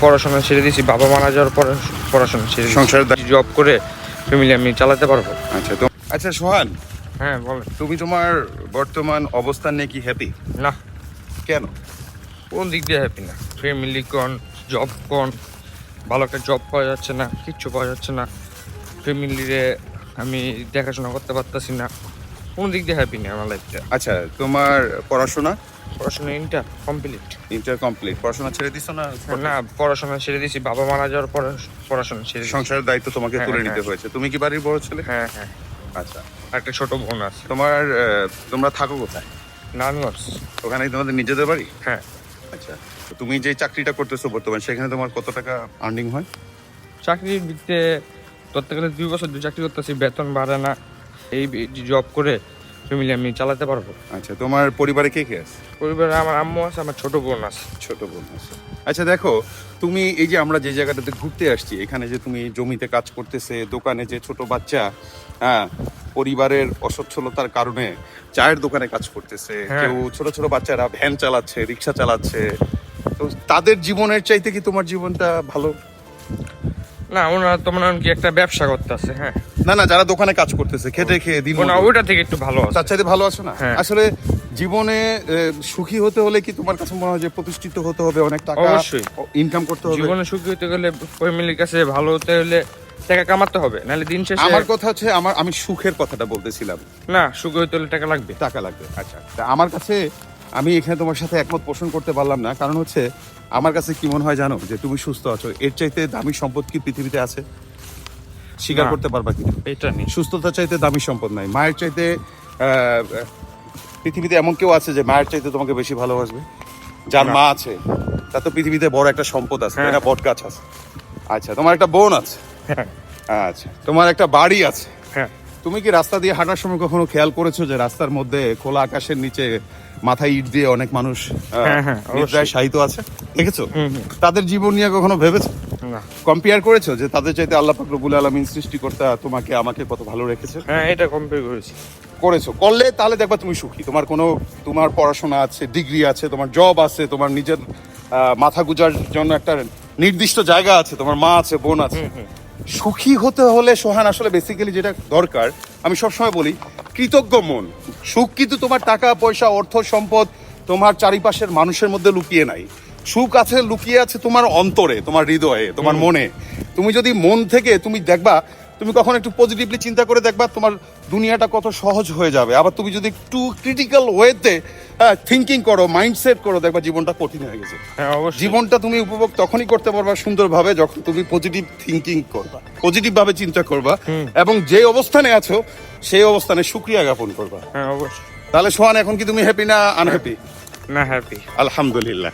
পড়াশোনা ছেড়ে দিয়েছি বাবা মারা যাওয়ার পরে পড়াশোনা ছেড়ে। সংসারের দায়- জব করে ফ্যামিলি আমি চালাতে পারব। আচ্ছা তো আচ্ছা সোহান। হ্যাঁ বলেন। তুমি তোমার বর্তমান অবস্থান নিয়ে কি হ্যাপি না। কেন? কোন দিক দিয়ে হ্যাপি না? ফ্যামিলি কোন জব কোন ভালো একটা জব পাওয়া যাচ্ছে না কিচ্ছু পাওয়া যাচ্ছে না। ফ্যামিলিরে আমি দেখাশোনা করতে পারতাছি না। কোন দিক দিয়ে হ্যাপি না আমার লাইফটা আচ্ছা তোমার পড়াশোনা? পড়াশোনা ইন্টার কমপ্লিট ইন্টার কমপ্লিট পড়াশোনা ছেড়ে দিছো না? না পড়াশোনা ছেড়ে দিয়েছি। বাবা মারা যাওয়ার পরে পড়াশোনা ছেড়ে সংসারের দায়িত্ব তোমাকে হ্যাঁ, তুলে হ্যাঁ। নিতে হয়েছে। তুমি কি বাড়ির বড় ছেলে? হ্যাঁ হ্যাঁ। আচ্ছা। একটা ছোট বোন আছে। তোমার তোমরা থাকো কোথায়? নানগঞ্জ ওখানে তোমাদের নিজেদের বাড়ি? হ্যাঁ। আচ্ছা। তুমি যে চাকরিটা করতেছো বর্তমানে সেখানে তোমার কত টাকা আর্নিং হয়? চাকরির দিকতে ধরতে গেলে দুই বছর দুই চাকরি করতেছি বেতন বাড়ে না। এই জব করে ফ্যামিলি আমি চালাতে পারব? আচ্ছা তোমার পরিবারে কে কে আছে? পরিবারে আমার আম্মু আছে আমার ছোট বোন আছে। ছোট বোন আছে। আচ্ছা দেখো তুমি এই যে আমরা যে জায়গাটাতে ঘুরতে আসছি এখানে যে তুমি জমিতে কাজ করতেছে দোকানে যে ছোট বাচ্চা হ্যাঁ পরিবারের অসচ্ছলতার কারণে চায়ের দোকানে কাজ করতেছে হ্যাঁ। কেউ ছোট ছোট বাচ্চারা ভ্যান চালাচ্ছে রিক্সা চালাচ্ছে তো তাদের জীবনের চাইতে কি তোমার জীবনটা ভালো? না ওনারা তো মনে কি একটা ব্যবসা করতেছে হ্যাঁ। না না যারা দোকানে কাজ করতেছে খেটে খেয়ে দিন। ওইটা থেকে একটু ভালো আছে। তার চাইতে ভালো আছো না? হ্যাঁ। আসলে জীবনে সুখী হতে হলে কি তোমার কাছে মনে হয় যে প্রতিষ্ঠিত হতে হবে অনেক টাকা অবশ্যই। ইনকাম করতে হবে? জীবনে সুখী হতে গেলে ফ্যামিলির কাছে ভালো হতে হলে টাকা কামাতে হবে নাহলে দিন শেষে আমার কথা হচ্ছে আমার আমি সুখের কথাটা বলতেছিলাম। না সুখী হতে হলে টাকা লাগবে। টাকা লাগবে আচ্ছা। তা আমার কাছে আমি এখানে তোমার সাথে একমত পোষণ করতে পারলাম না। কারণ হচ্ছে আমার কাছে কি মনে হয় জানো যে তুমি সুস্থ আছো? এর চাইতে দামি সম্পদ কি পৃথিবীতে আছে? স্বীকার করতে পারবা কি এটা নেই। সুস্থতার চাইতে দামি সম্পদ নাই। মায়ের চাইতে পৃথিবীতে এমন কেউ আছে যে মায়ের চাইতে তোমাকে বেশি ভালোবাসবে? যার মা আছে তার তো পৃথিবীতে বড় একটা সম্পদ আছে একটা এটা বট গাছ আছে। আচ্ছা তোমার একটা বোন আছে। হ্যাঁ। আচ্ছা তোমার একটা বাড়ি আছে। হ্যাঁ। তুমি কি রাস্তা দিয়ে হাঁটার সময় কখনো খেয়াল করেছ যে রাস্তার মধ্যে খোলা আকাশের নিচে মাথায় ইট দিয়ে অনেক মানুষ হ্যাঁ, হ্যাঁ। নিদ্রায় আছে? দেখেছ। তাদের জীবন নিয়ে কখনো ভেবেছো? কম্পেয়ার করেছ যে তাদের চাইতে আল্লাহ পাক রব্বুল আলামিন সৃষ্টিকর্তা তোমাকে আমাকে কত ভালো রেখেছে? হ্যাঁ এটা কম্পেয়ার করেছি। করেছ। করলে তাহলে দেখবা তুমি সুখী। তোমার কোনো তোমার পড়াশোনা আছে ডিগ্রি আছে তোমার জব আছে তোমার নিজের আহ, মাথা গুজার জন্য একটা নির্দিষ্ট জায়গা আছে তোমার মা আছে বোন আছে। সুখী হতে হলে সোহান আসলে বেসিক্যালি যেটা দরকার আমি সবসময় বলি কৃতজ্ঞ মন। সুখ কিন্তু তোমার টাকা পয়সা অর্থ সম্পদ তোমার চারিপাশের মানুষের মধ্যে লুকিয়ে নাই। সুখ আছে লুকিয়ে আছে তোমার অন্তরে তোমার হৃদয়ে তোমার মনে। তুমি যদি মন থেকে তুমি দেখবা তুমি কখন একটু পজিটিভলি চিন্তা করে দেখবা তোমার দুনিয়াটা কত সহজ হয়ে যাবে। আবার তুমি যদি একটু ক্রিটিক্যাল ওয়েতে থিঙ্কিং করো মাইন্ডসেট করো দেখবা জীবনটা কঠিন হয়ে গেছে। হ্যাঁ জীবনটা তুমি উপভোগ তখনই করতে পারবা সুন্দরভাবে যখন তুমি পজিটিভ থিঙ্কিং করবা পজিটিভ ভাবে চিন্তা করবা এবং যে অবস্থানে আছো সেই অবস্থানে সুক্রিয়া জ্ঞাপন করবা। হ্যাঁ অবশ্যই। তাহলে সোহান এখন কি তুমি হ্যাপি না আনহ্যাপি না হ্যাপি আলহামদুলিল্লাহ।